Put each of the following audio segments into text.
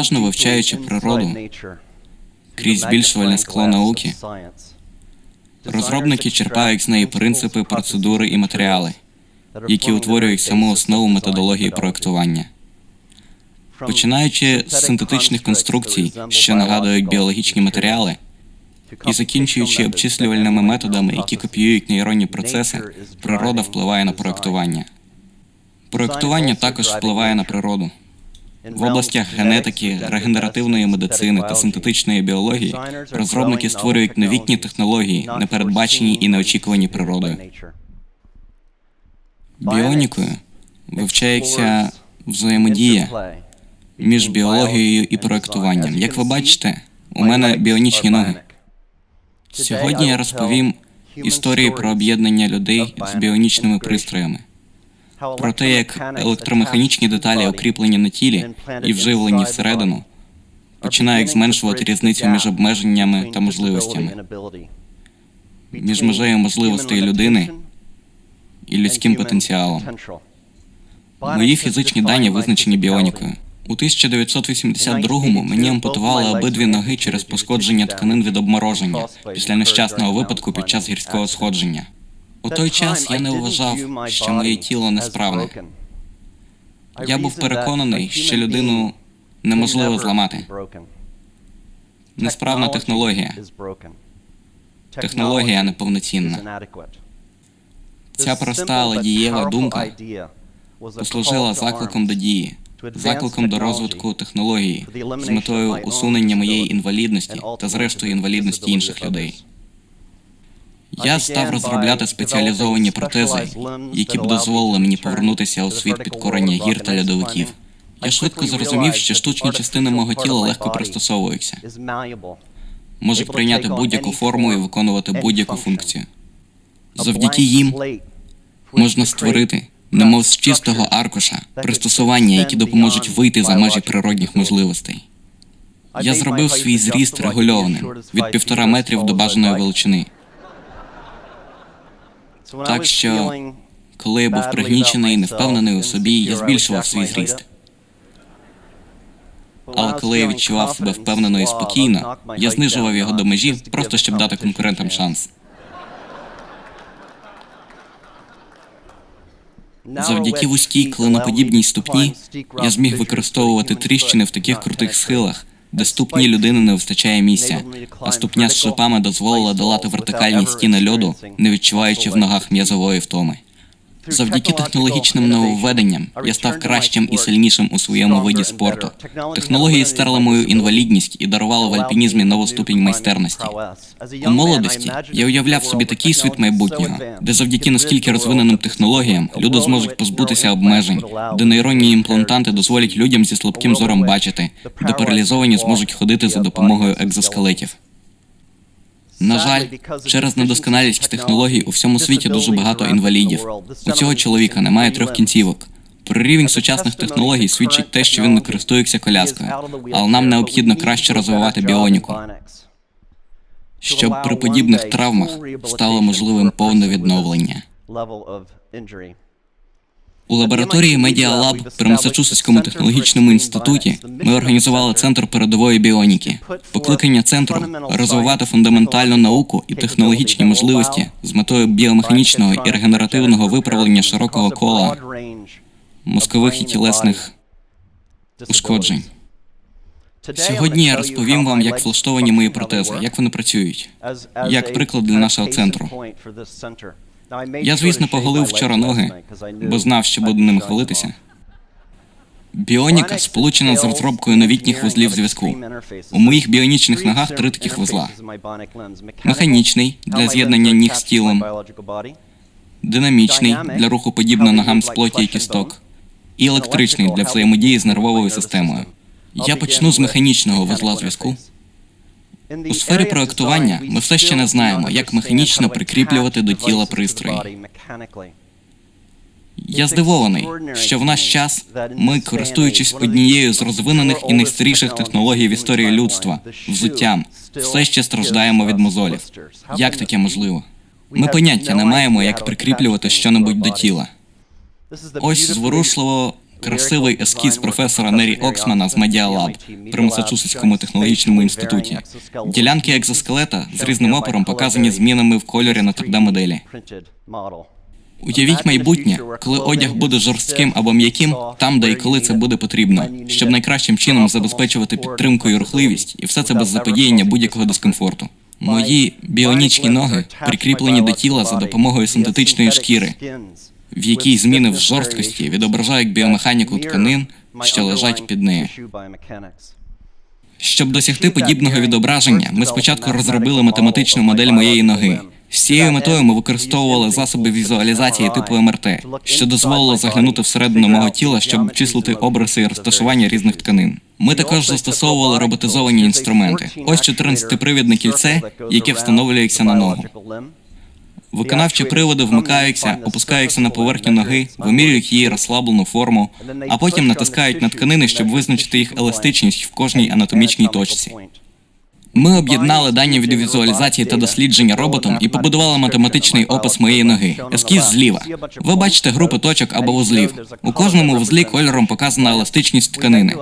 Уважно вивчаючи природу крізь збільшувальне скло науки, розробники черпають з неї принципи, процедури і матеріали, які утворюють саму основу методології проектування. Починаючи з синтетичних конструкцій, що нагадують біологічні матеріали, і закінчуючи обчислювальними методами, які копіюють нейронні процеси, природа впливає на проектування. Проектування також впливає на природу. В областях генетики, регенеративної медицини та синтетичної біології розробники створюють новітні технології, непередбачені і неочікувані природою. Біонікою вивчається взаємодія між біологією і проектуванням. Як ви бачите, у мене біонічні ноги. Сьогодні я розповім історії про об'єднання людей з біонічними пристроями, про те, як електромеханічні деталі, окріплені на тілі і вживлені всередину, починають зменшувати різницю між обмеженнями та можливостями, між межею можливостей людини і людським потенціалом. Мої фізичні дані визначені біонікою. У 1982-му мені ампутували обидві ноги через пошкодження тканин від обмороження після нещасного випадку під час гірського сходження. У той час я не вважав, що моє тіло несправне. Я був переконаний, що людину неможливо зламати. Несправна технологія. Технологія неповноцінна. Ця проста, але дієва думка Послужила закликом до дії, закликом до розвитку технології з метою усунення моєї інвалідності та зрештою інвалідності інших людей. Я став розробляти спеціалізовані протези, які б дозволили мені повернутися у світ підкорення гір та льодовиків. Я швидко зрозумів, що штучні частини мого тіла легко пристосовуються, можуть прийняти будь-яку форму і виконувати будь-яку функцію. Завдяки їм можна створити, немов з чистого аркуша, пристосування, які допоможуть вийти за межі природних можливостей. Я зробив свій зріст регульованим від півтора метрів до бажаної величини. Так що, Коли я був пригнічений невпевнений у собі, я збільшував свій зріст. Але коли я відчував себе впевнено і спокійно, я знижував його до межі, просто щоб дати конкурентам шанс. Завдяки вузькій клиноподібній ступні я зміг використовувати тріщини в таких крутих схилах, де ступні людини не вистачає місця, а ступня з шипами дозволила долати вертикальні стіни льоду, не відчуваючи в ногах м'язової втоми. Завдяки технологічним нововведенням я став кращим і сильнішим у своєму виді спорту. Технології стерли мою інвалідність і дарували в альпінізмі нову ступінь майстерності. У молодості я уявляв собі такий світ майбутнього, де завдяки наскільки розвиненим технологіям люди зможуть позбутися обмежень, де нейронні імплантанти дозволять людям зі слабким зором бачити, де паралізовані зможуть ходити за допомогою екзоскелетів. На жаль, через недосконалість технологій у всьому світі дуже багато інвалідів. У цього чоловіка немає трьох кінцівок. Про рівень сучасних технологій свідчить те, що він не користується коляскою, але нам необхідно краще розвивати біоніку, щоб при подібних травмах стало можливим повне відновлення. У лабораторії Media Lab при Масачусетському технологічному інституті ми організували центр передової біоніки. Покликання центру розвивати фундаментальну науку і технологічні можливості з метою біомеханічного і регенеративного виправлення широкого кола мозкових і тілесних ушкоджень. Сьогодні я розповім вам, як влаштовані мої протези, як вони працюють. як приклад для нашого центру. Я, звісно, поголив вчора ноги, бо знав, що буду ними хвалитися. Біоніка сполучена з розробкою новітніх вузлів зв'язку. У моїх біонічних ногах три таких вузла: механічний для з'єднання ніг з тілом, динамічний для руху подібно ногам з плоті і кісток, і електричний для взаємодії з нервовою системою. Я почну з механічного вузла зв'язку. У сфері проектування ми все ще не знаємо, як механічно прикріплювати до тіла пристрої. Я здивований, що в наш час ми, користуючись однією з розвинених і найстаріших технологій в історії людства, взуттям, все ще страждаємо від мозолів. Як таке можливо? Ми поняття не маємо, як прикріплювати щонебудь до тіла. Ось зворушливо красивий ескіз професора Нері Оксмана з Lab при Масачусетському технологічному інституті. Ділянки екзоскелета з різним опором показані змінами в кольорі на 3D-моделі. Уявіть майбутнє, коли одяг буде жорстким або м'яким, там, де і коли це буде потрібно, щоб найкращим чином забезпечувати підтримку і рухливість, і все це без заподіяння будь-якого дискомфорту. Мої біонічні ноги прикріплені до тіла за допомогою синтетичної шкіри, в якій зміни в жорсткості відображають біомеханіку тканин, що лежать під нею. Щоб досягти подібного відображення, ми спочатку розробили математичну модель моєї ноги. З цією метою ми використовували засоби візуалізації типу МРТ, що дозволило заглянути всередину мого тіла, щоб обчислити обриси і розташування різних тканин. Ми також застосовували роботизовані інструменти. Ось 14-привідне кільце, яке встановлюється на ногу. Виконавчі приводи вмикаються, опускаються на поверхню ноги, вимірюють її розслаблену форму, а потім натискають на тканини, щоб визначити їх еластичність в кожній анатомічній точці. Ми об'єднали дані від візуалізації та дослідження роботом і побудували математичний опис моєї ноги. Ескіз зліва. Ви бачите групи точок або вузлів. У кожному вузлі кольором показана еластичність тканини.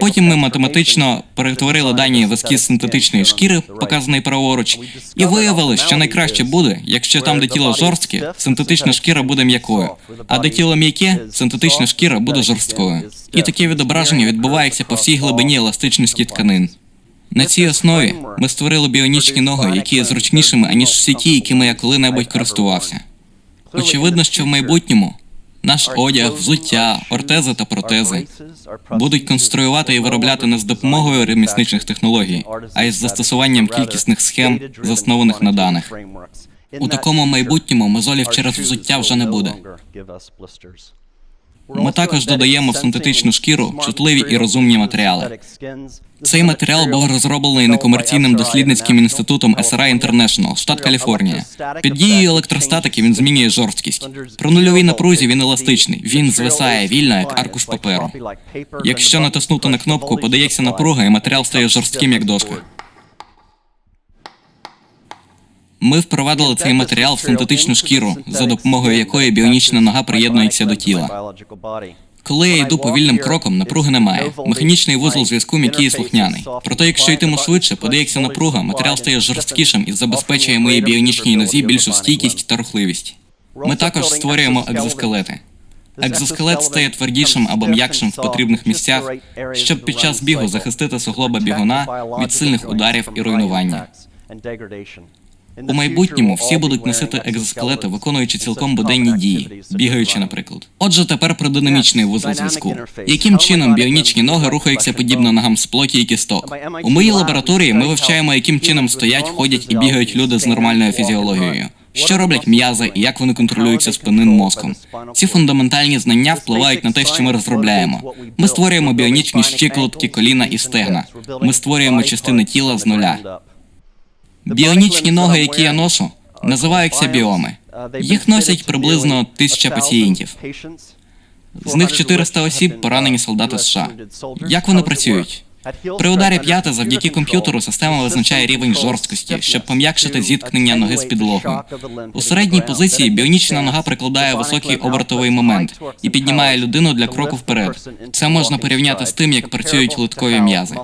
Потім ми математично перетворили дані в ескіз синтетичної шкіри, показаний праворуч, і виявили, що найкраще буде, якщо там, де тіло жорстке, синтетична шкіра буде м'якою, а де тіло м'яке, синтетична шкіра буде жорсткою. І таке відображення відбувається по всій глибині еластичності тканин. На цій основі ми створили біонічні ноги, які є зручнішими, аніж всі ті, якими я коли-небудь користувався. Очевидно, що в майбутньому наш одяг, взуття, ортези та протези будуть конструювати і виробляти не з допомогою ремісничних технологій, а із застосуванням кількісних схем, заснованих на даних. У такому майбутньому мозолів через взуття вже не буде. Ми також додаємо в синтетичну шкіру чутливі і розумні матеріали. Цей матеріал був розроблений некомерційним дослідницьким інститутом SRI International, штат Каліфорнія. Під дією електростатики він змінює жорсткість. При нульовій напрузі він еластичний. Він звисає вільно, як аркуш паперу. Якщо натиснути на кнопку, подається напруга, і матеріал стає жорстким, як доска. Ми впровадили цей матеріал в синтетичну шкіру, за допомогою якої біонічна нога приєднується до тіла. Коли я йду повільним кроком, напруги немає. Механічний вузол зв'язку м'який і слухняний. Проте, якщо йтиму швидше, подається напруга, матеріал стає жорсткішим і забезпечує моїй біонічній нозі більшу стійкість та рухливість. Ми також створюємо екзоскелети. Екзоскелет стає твердішим або м'якшим в потрібних місцях, щоб під час бігу захистити суглоба бігуна від сильних ударів і руйнування. У майбутньому всі будуть носити екзоскелети, виконуючи цілком буденні дії, бігаючи, наприклад. Отже, тепер про динамічний вузол зв'язку. Яким чином біонічні ноги рухаються подібно ногам з плоті і кісток? У моїй лабораторії ми вивчаємо, яким чином стоять, ходять і бігають люди з нормальною фізіологією. Що роблять м'язи і як вони контролюються спинним мозком? Ці фундаментальні знання впливають на те, що ми розробляємо. Ми створюємо біонічні щиколотки, коліна і стегна. Ми створюємо частини тіла з нуля. Біонічні ноги, які я ношу, називаються біоми. Їх носять приблизно тисяча пацієнтів. З них 400 осіб поранені солдати США. Як вони працюють? При ударі п'яти завдяки комп'ютеру система визначає рівень жорсткості, щоб пом'якшити зіткнення ноги з підлогою. У середній позиції біонічна нога прикладає високий обертовий момент і піднімає людину для кроку вперед. Це можна порівняти з тим, як працюють литкові м'язи.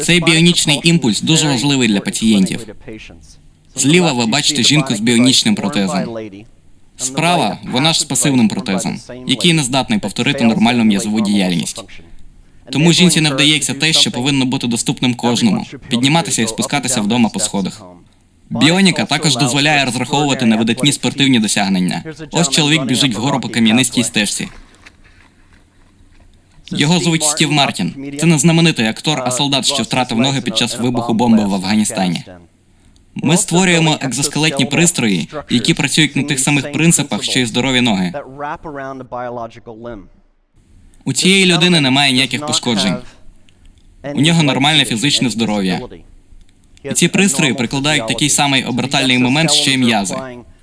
Цей біонічний імпульс дуже важливий для пацієнтів. Зліва ви бачите жінку з біонічним протезом. Справа вона ж з пасивним протезом, який не здатний повторити нормальну м'язову діяльність. Тому жінці не вдається те, що повинно бути доступним кожному підніматися і спускатися вдома по сходах. Біоніка також дозволяє розраховувати на видатні спортивні досягнення. Ось чоловік біжить вгору по кам'янистій стежці. Його звуть Стів Мартін. Це не знаменитий актор, а солдат, що втратив ноги під час вибуху бомби в Афганістані. Ми створюємо екзоскелетні пристрої, які працюють на тих самих принципах, що й здорові ноги. У цієї людини немає ніяких пошкоджень. У нього нормальне фізичне здоров'я. Ці пристрої прикладають такий самий обертальний момент, що й м'язи,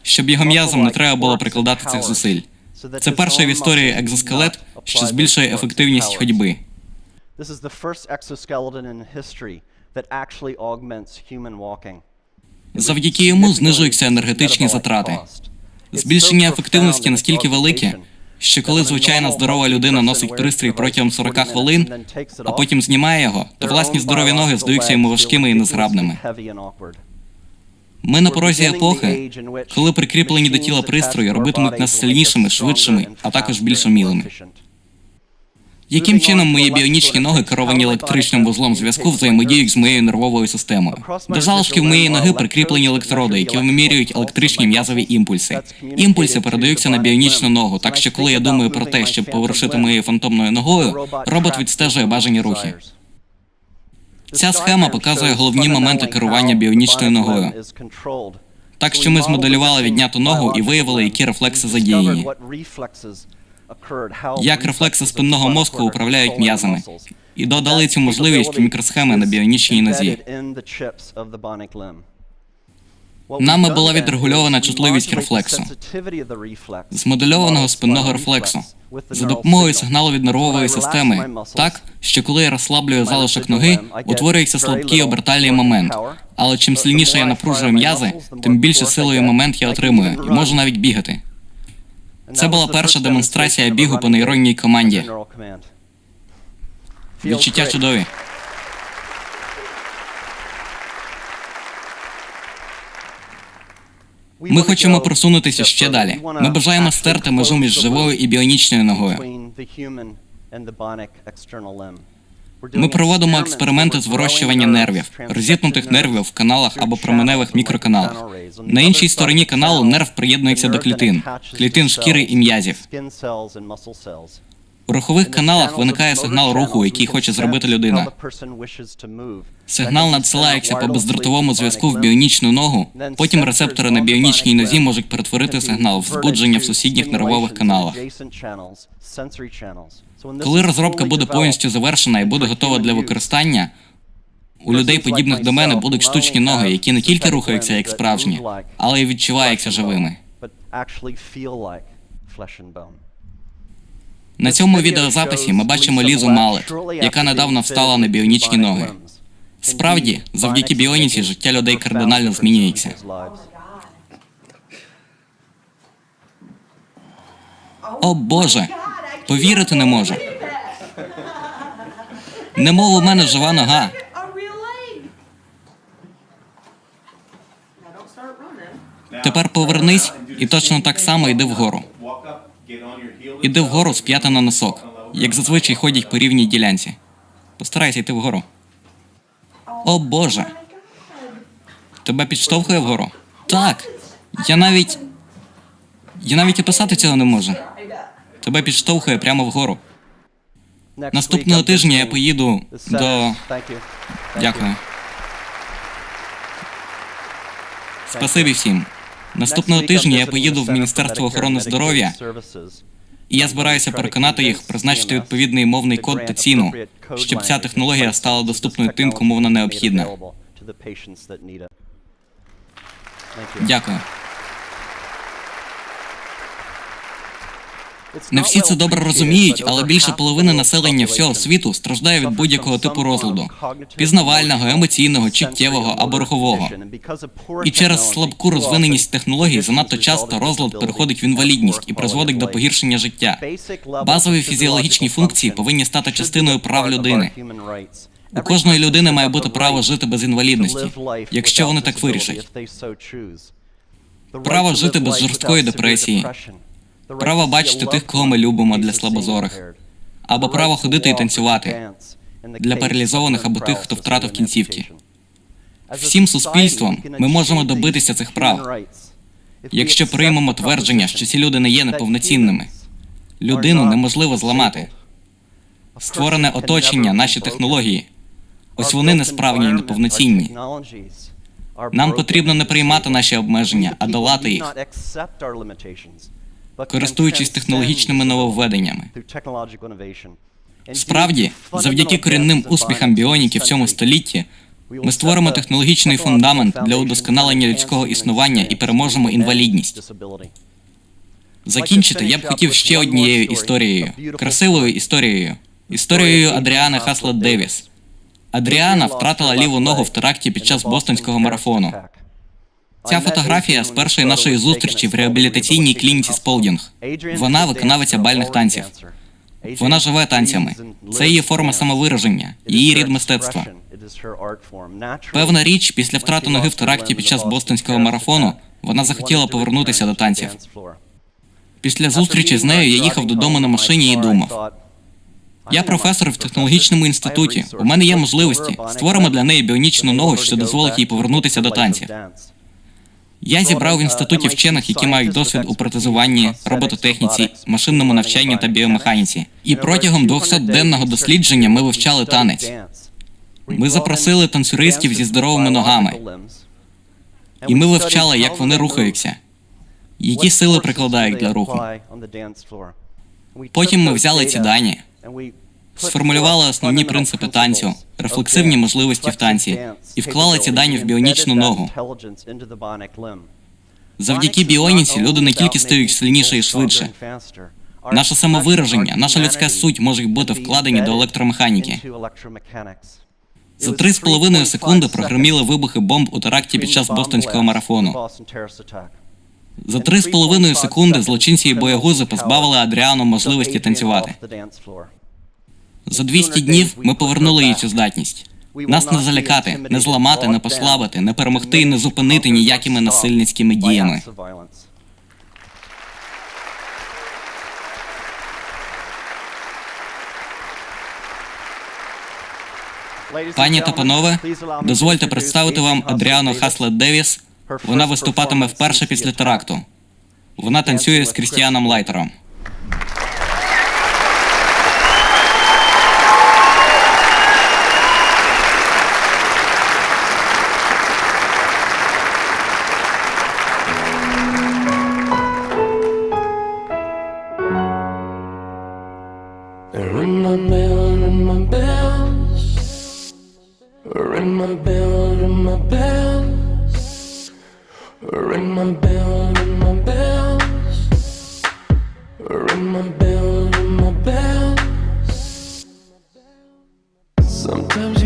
щоб його м'язам не треба було прикладати цих зусиль. Це перший в історії екзоскелет, що збільшує ефективність ходьби. Завдяки йому знижуються енергетичні затрати. Збільшення ефективності настільки велике, що коли звичайна здорова людина носить пристрій протягом 40 хвилин, а потім знімає його, то власні здорові ноги здаються йому важкими і незграбними. Ми на порозі епохи, коли прикріплені до тіла пристрої робитимуть нас сильнішими, швидшими, а також більш умілими. Яким чином мої біонічні ноги, керовані електричним вузлом зв'язку, взаємодіють з моєю нервовою системою? До залишків моєї ноги прикріплені електроди, які вимірюють електричні м'язові імпульси. Імпульси передаються на біонічну ногу, так що коли я думаю про те, щоб поворушити моєю фантомною ногою, робот відстежує бажані рухи. Ця схема показує головні моменти керування біонічною ногою. Так що ми змоделювали відняту ногу і виявили, які рефлекси задіяні. Як рефлекси спинного мозку управляють м'язами. І додали цю можливість мікросхеми на біонічній нозі. Нами була відрегульована чутливість рефлексу, змодельованого спинного рефлексу за допомогою сигналу від нервової системи, так що коли я розслаблюю залишок ноги, утворюється слабкий обертальний момент. Але чим сильніше я напружую м'язи, тим більше силою момент я отримую і можу навіть бігати. Це була перша демонстрація бігу по нейронній команді. Відчуття чудові. Ми хочемо просунутися ще далі. Ми бажаємо стерти межу між живою і біонічною ногою. Ми проводимо експерименти з вирощування нервів, розітнутих нервів в каналах або променевих мікроканалах. На іншій стороні каналу нерв приєднується до клітин, клітин шкіри і м'язів. У рухових каналах виникає сигнал руху, який хоче зробити людина. Сигнал надсилається по бездротовому зв'язку в біонічну ногу. Потім рецептори на біонічній нозі можуть перетворити сигнал в збудження в сусідніх нервових каналах. Коли розробка буде повністю завершена і буде готова для використання, у людей, подібних до мене, будуть штучні ноги, які не тільки рухаються як справжні, але й відчуваються живими. На цьому відеозаписі ми бачимо Лізу Малет, яка недавно встала на біонічні ноги. Справді, завдяки біоніці життя людей кардинально змінюється. О Боже, повірити не можу. Немов у мене жива нога. Тепер повернись і точно так само йди вгору. Іди вгору з п'ята на носок, як зазвичай ходять по рівній ділянці. Постарайся йти вгору. О Боже. Тебе підштовхує вгору? Так. Я навіть. Я навіть описати цього не можу. Тебе підштовхує прямо вгору. Наступного тижня я поїду до. Дякую. Спасибі всім. Наступного тижня я поїду в Міністерство охорони здоров'я, і я збираюся переконати їх призначити відповідний мовний код та ціну, щоб ця технологія стала доступною тим, кому вона необхідна. Дякую. Не всі це добре розуміють, але більше половини населення всього світу страждає від будь-якого типу розладу пізнавального, емоційного, чуттєвого або рухового. І через слабку розвиненість технологій занадто часто розлад переходить в інвалідність і призводить до погіршення життя. Базові фізіологічні функції повинні стати частиною прав людини. У кожної людини має бути право жити без інвалідності, якщо вони так вирішать. Право жити без жорсткої депресії. Право бачити тих, кого ми любимо для слабозорих, або право ходити і танцювати для паралізованих або тих, хто втратив кінцівки. Всім суспільством ми можемо добитися цих прав, якщо приймемо твердження, що ці люди не є неповноцінними. Людину неможливо зламати. Створене оточення, наші технології. Ось вони несправні і неповноцінні. Нам потрібно не приймати наші обмеження, а долати їх, користуючись технологічними нововведеннями. Справді, завдяки корінним успіхам біоніки в цьому столітті, ми створимо технологічний фундамент для удосконалення людського існування і переможемо інвалідність. Закінчити я б хотів ще однією історією, красивою історією, історією Адріани Хаслет Девіс. Адріана втратила ліву ногу в теракті під час бостонського марафону. Ця фотографія з першої нашої зустрічі в реабілітаційній клініці Сполдінг. Вона виконавиця бальних танців. Вона живе танцями. Це її форма самовираження, її рід мистецтва. Певна річ, після втрати ноги в теракті під час бостонського марафону, вона захотіла повернутися до танців. Після зустрічі з нею я їхав додому на машині і думав. Я професор в технологічному інституті. У мене є можливості. Створимо для неї біонічну ногу, що дозволить їй повернутися до танців. Я зібрав в інституті вчених, які мають досвід у протезуванні, робототехніці, машинному навчанні та біомеханіці. І протягом 200-денного дослідження ми вивчали танець. Ми запросили танцюристів зі здоровими ногами, і ми вивчали, як вони рухаються, які сили прикладають для руху. Потім ми взяли ці дані, сформулювали основні принципи танцю, рефлексивні можливості в танці і вклали ці дані в біонічну ногу. Завдяки біоніці люди не тільки стають сильніше і швидше. Наше самовираження, наша людська суть можуть бути вкладені до електромеханіки. За три з половиною секунди прогреміли вибухи бомб у теракті під час бостонського марафону. За три з половиною секунди злочинці і боягузи позбавили Адріану можливості танцювати. За 200 днів ми повернули їй цю здатність. Нас не залякати, не зламати, не послабити, не перемогти і не зупинити ніякими насильницькими діями. Пані та панове, дозвольте представити вам Адріану Хаслет Девіс. Вона виступатиме вперше після теракту. Вона танцює з Крістіаном Лайтером. My bell, my bells. Sometimes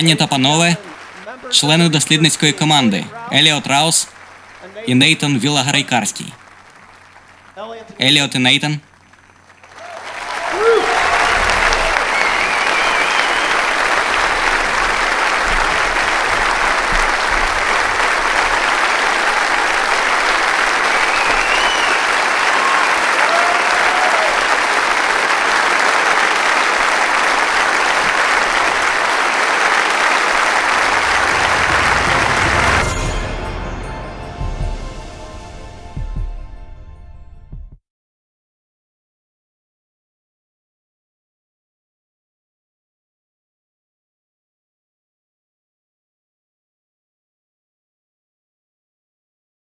Пані та панове, члени дослідницької команди Еліот Раус і Нейтон Вілагарайкарський. Еліот і Нейтан,